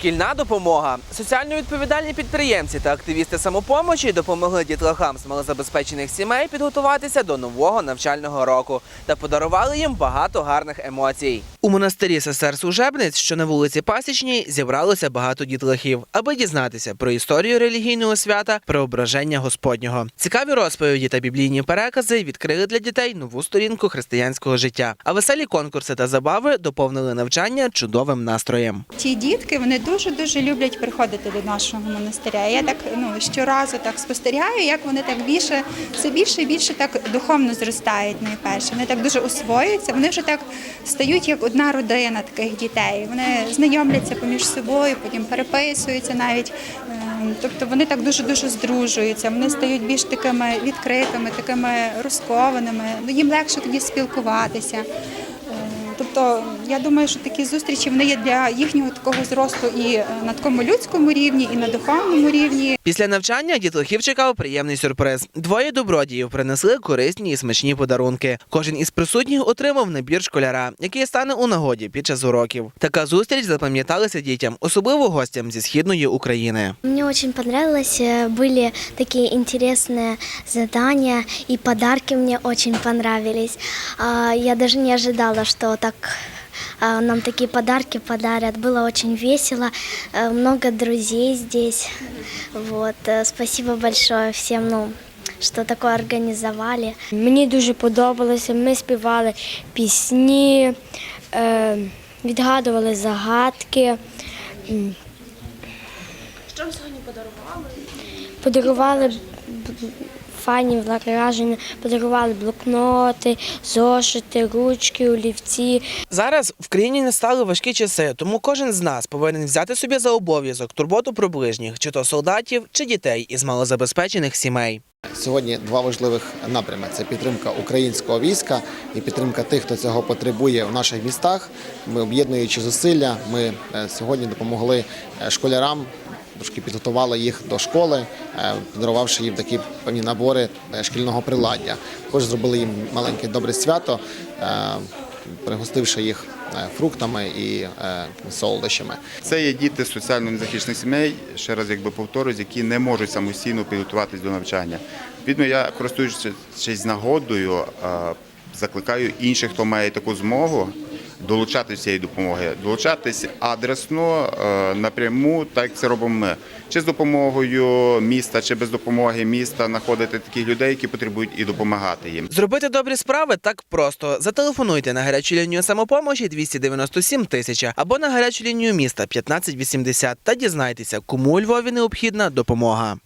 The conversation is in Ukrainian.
Шкільна допомога. Соціально відповідальні підприємці та активісти самопомочі допомогли дітлахам з малозабезпечених сімей підготуватися до нового навчального року та подарували їм багато гарних емоцій. У монастирі сестер Служебниць, що на вулиці Пасічній, зібралося багато дітлахів, аби дізнатися про історію релігійного свята Преображення Господнього. Цікаві розповіді та біблійні перекази відкрили для дітей нову сторінку християнського життя. А веселі конкурси та забави доповнили навчання чудовим настроєм. Ті дітки вони дуже дуже люблять приходити до нашого монастиря. Я так ну щоразу так спостерігаю, як вони так більше все більше і більше так духовно зростають. Найперше вони так дуже освоюються. Вони вже так стають як одна родина таких дітей. Вони знайомляться поміж собою, потім переписуються навіть. Ем, Тобто вони так дуже дуже здружуються. Вони стають більш такими відкритими, такими розкованими. Ну їм легше тоді спілкуватися. Е, Тобто я думаю, що такі зустрічі вони є для їхнього такого зросту і е, на такому людському рівні, і на духовному рівні. Після навчання дітлахів чекав приємний сюрприз. Двоє добродіїв принесли корисні і смачні подарунки. Кожен із присутніх отримав набір школяра, який стане у нагоді під час уроків. Така зустріч запам'яталася дітям, особливо гостям зі східної України. Мне очень понравилось, э, были такие интересные задания и подарки мне очень понравились. А, Я даже не ожидала, что так а, нам такие подарки подарят. Было очень весело, э, много друзей здесь. Вот. э, Спасибо большое всем, ну, что такое организовали. Мені дуже подобалося. Ми співали пісні, е, відгадували загадки. Що вам сьогодні подарували? Подарували б- фані враження, подарували блокноти, зошити, ручки, олівці. Зараз в країні настали важкі часи, тому кожен з нас повинен взяти собі за обов'язок турботу про ближніх, чи то солдатів, чи дітей із малозабезпечених сімей. Сьогодні два важливих напрями: це підтримка українського війська і підтримка тих, хто цього потребує в наших містах. Ми об'єднуючи зусилля, ми е, сьогодні допомогли е, школярам. Трошки підготували їх до школи, е, подарувавши їм такі певні набори шкільного приладдя. Також зробили їм маленьке добре свято, пригостивши їх фруктами і е, солодощами. Це є діти соціально незахищених сімей, ще раз якби повторюсь, які не можуть самостійно підготуватись до навчання. Відповідно, я користуючись нагодою, е, закликаю інших, хто має таку змогу. Долучатися до цієї допомоги, долучатись адресно е, напряму, так як це робимо ми, чи з допомогою міста, чи без допомоги міста, знаходити таких людей, які потребують і допомагати їм. Зробити добрі справи так просто. Зателефонуйте на гарячу лінію самопомочі 297 тисяча або на гарячу лінію міста 1580 та дізнайтеся, кому у Львові необхідна допомога.